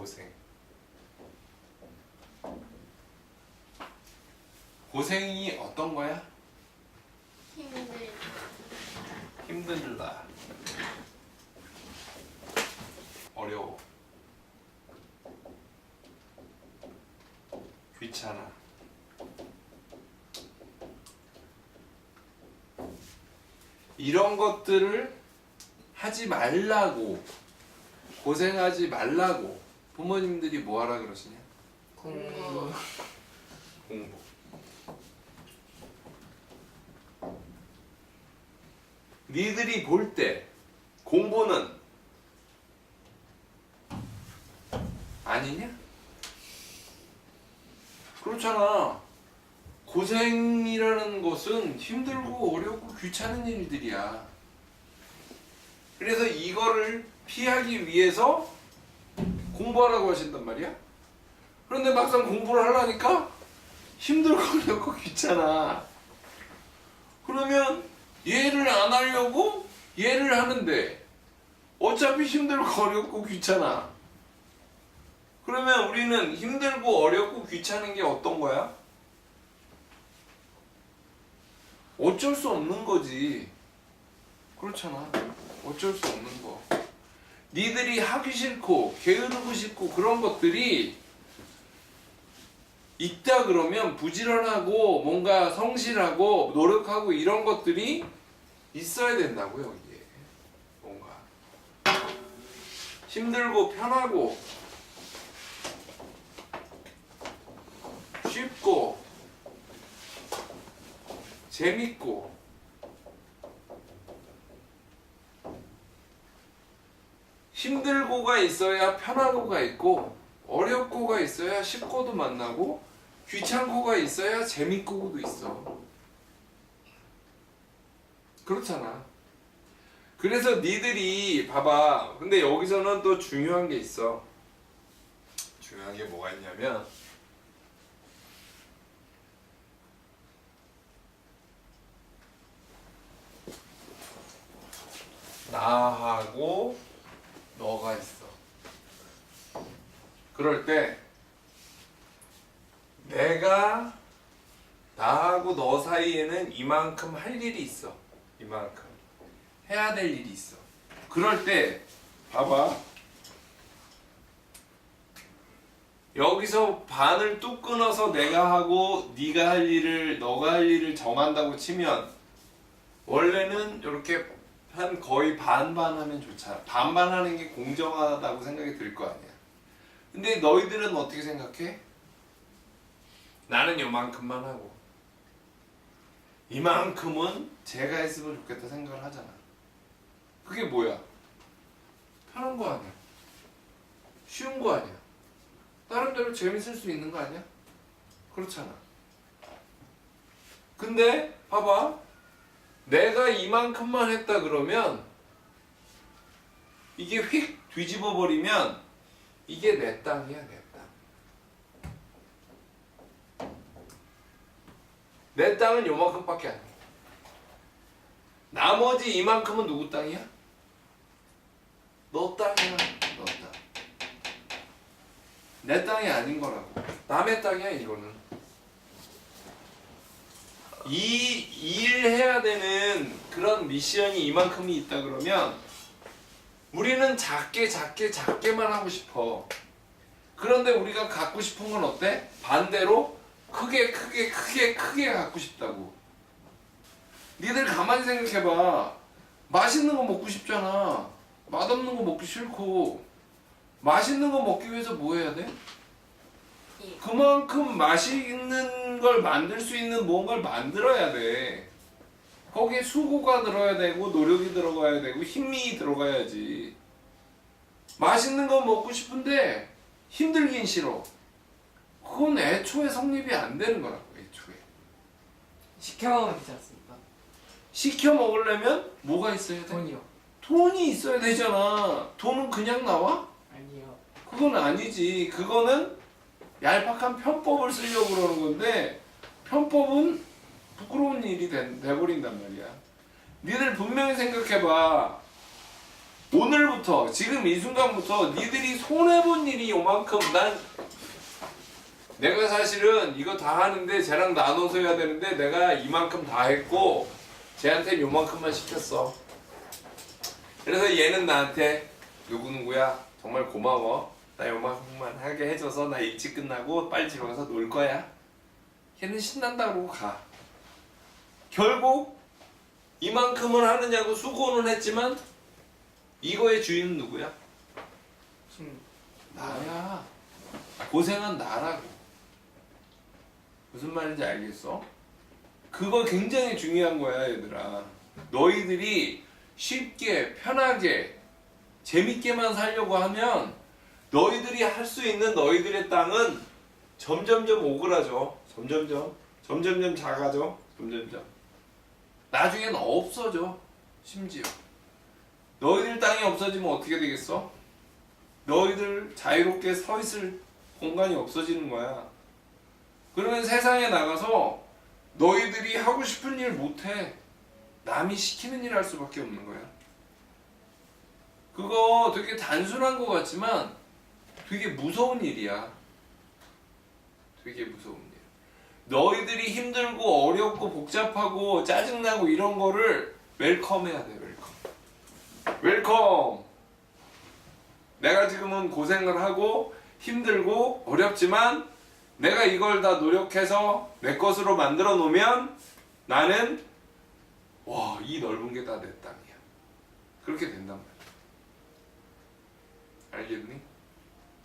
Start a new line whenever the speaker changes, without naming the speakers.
고생. 고생이 어떤 거야?
힘들
힘들다. 어려워. 귀찮아. 이런 것들을 하지 말라고 고생하지 말라고 부모님들이 뭐 하라 그러시냐?
공부
공부. 니들이 볼 때 공부는 아니냐? 그렇잖아. 고생이라는 것은 힘들고 어렵고 귀찮은 일들이야. 그래서 이거를 피하기 위해서 공부하라고 하신단 말이야. 그런데 막상 공부를 하려니까 힘들고 어렵고 귀찮아. 그러면 얘를 안 하려고 얘를 하는데 어차피 힘들고 어렵고 귀찮아. 그러면 우리는 힘들고 어렵고 귀찮은 게 어떤 거야? 어쩔 수 없는 거지. 그렇잖아. 어쩔 수 없는 거. 니들이 하기 싫고 게으르고 싶고 그런 것들이 있다 그러면 부지런하고 뭔가 성실하고 노력하고 이런 것들이 있어야 된다고요 이게. 뭔가. 힘들고 편하고 쉽고 재밌고 힘들고가 있어야 편하고가 있고 어렵고가 있어야 쉽고도 만나고 귀찮고가 있어야 재밌고도 있어. 그렇잖아. 그래서 니들이 봐봐. 근데 여기서는 또 중요한 게 있어. 중요한 게 뭐가 있냐면 나하고 너가 있어. 그럴 때 내가 나하고 너 사이에는 이만큼 할 일이 있어. 이만큼 해야 될 일이 있어. 그럴 때 봐봐. 여기서 반을 뚝 끊어서 내가 하고 네가 할 일을 너가 할 일을 정한다고 치면 원래는 이렇게 한 거의 반반 하면 좋잖아. 반반 하는 게 공정하다고 생각이 들 거 아니야. 근데 너희들은 어떻게 생각해? 나는 요만큼만 하고 이만큼은 제가 했으면 좋겠다 생각을 하잖아. 그게 뭐야? 편한 거 아니야? 쉬운 거 아니야? 나름대로 재밌을 수 있는 거 아니야? 그렇잖아. 근데 봐봐. 내가 이만큼만 했다 그러면 이게 휙 뒤집어 버리면 이게 내 땅이야 내 땅. 내 땅은 요만큼밖에 안 돼. 나머지 이만큼은 누구 땅이야? 너 땅이야 너 땅. 내 땅이 아닌 거라고. 남의 땅이야 이거는. 이 일해야 되는 그런 미션이 이만큼이 있다 그러면 우리는 작게 작게 작게만 하고 싶어. 그런데 우리가 갖고 싶은 건 어때? 반대로 크게 크게 크게 크게 갖고 싶다고. 니들 가만히 생각해봐. 맛있는 거 먹고 싶잖아. 맛없는 거 먹기 싫고. 맛있는 거 먹기 위해서 뭐 해야 돼?
이
그만큼 맛있는 걸 만들 수 있는 뭔가를 만들어야 돼. 거기에 수고가 들어야 되고 노력이 들어가야 되고 힘이 들어가야지. 맛있는 거 먹고 싶은데 힘들긴 싫어. 그건 애초에 성립이 안 되는 거라고 애초에.
시켜 먹으면 되지 않습니까?
시켜 먹으려면 뭐가 있어야 돼?
돈이요.
돈이 있어야 되잖아. 돈은 그냥 나와?
아니요.
그건 아니지. 그거는 얄팍한 편법을 쓰려고 그러는 건데 편법은 일이 돼, 돼버린단 말이야. 니들 분명히 생각해봐. 오늘부터 지금 이 순간부터 니들이 손해본 일이 요만큼 난 내가 사실은 이거 다 하는데 쟤랑 나눠서 해야 되는데 내가 이만큼 다 했고 쟤한테 요만큼만 시켰어. 그래서 얘는 나한테 누구누구야? 정말 고마워. 나 요만큼만 하게 해줘서 나 일찍 끝나고 빨리 집에 가서 놀 거야. 걔는 신난다 그러고 가 결국 이만큼을 하느냐고 수고는 했지만 이거의 주인은 누구야? 나야. 고생한 나라고. 무슨 말인지 알겠어? 그거 굉장히 중요한 거야, 얘들아. 너희들이 쉽게, 편하게, 재밌게만 살려고 하면 너희들이 할 수 있는 너희들의 땅은 점점점 오그라져. 점점점. 점점점 작아져. 점점점. 나중엔 없어져. 심지어. 너희들 땅이 없어지면 어떻게 되겠어? 너희들 자유롭게 서 있을 공간이 없어지는 거야. 그러면 세상에 나가서 너희들이 하고 싶은 일 못해. 남이 시키는 일 할 수밖에 없는 거야. 그거 되게 단순한 것 같지만 되게 무서운 일이야. 되게 무서운 일. 너희들이 힘들고 어렵고 복잡하고 짜증나고 이런 거를 웰컴해야 돼, 웰컴. 웰컴! 내가 지금은 고생을 하고 힘들고 어렵지만 내가 이걸 다 노력해서 내 것으로 만들어 놓으면 나는 와, 이 넓은 게 다 내 땅이야. 그렇게 된단 말이야. 알겠니?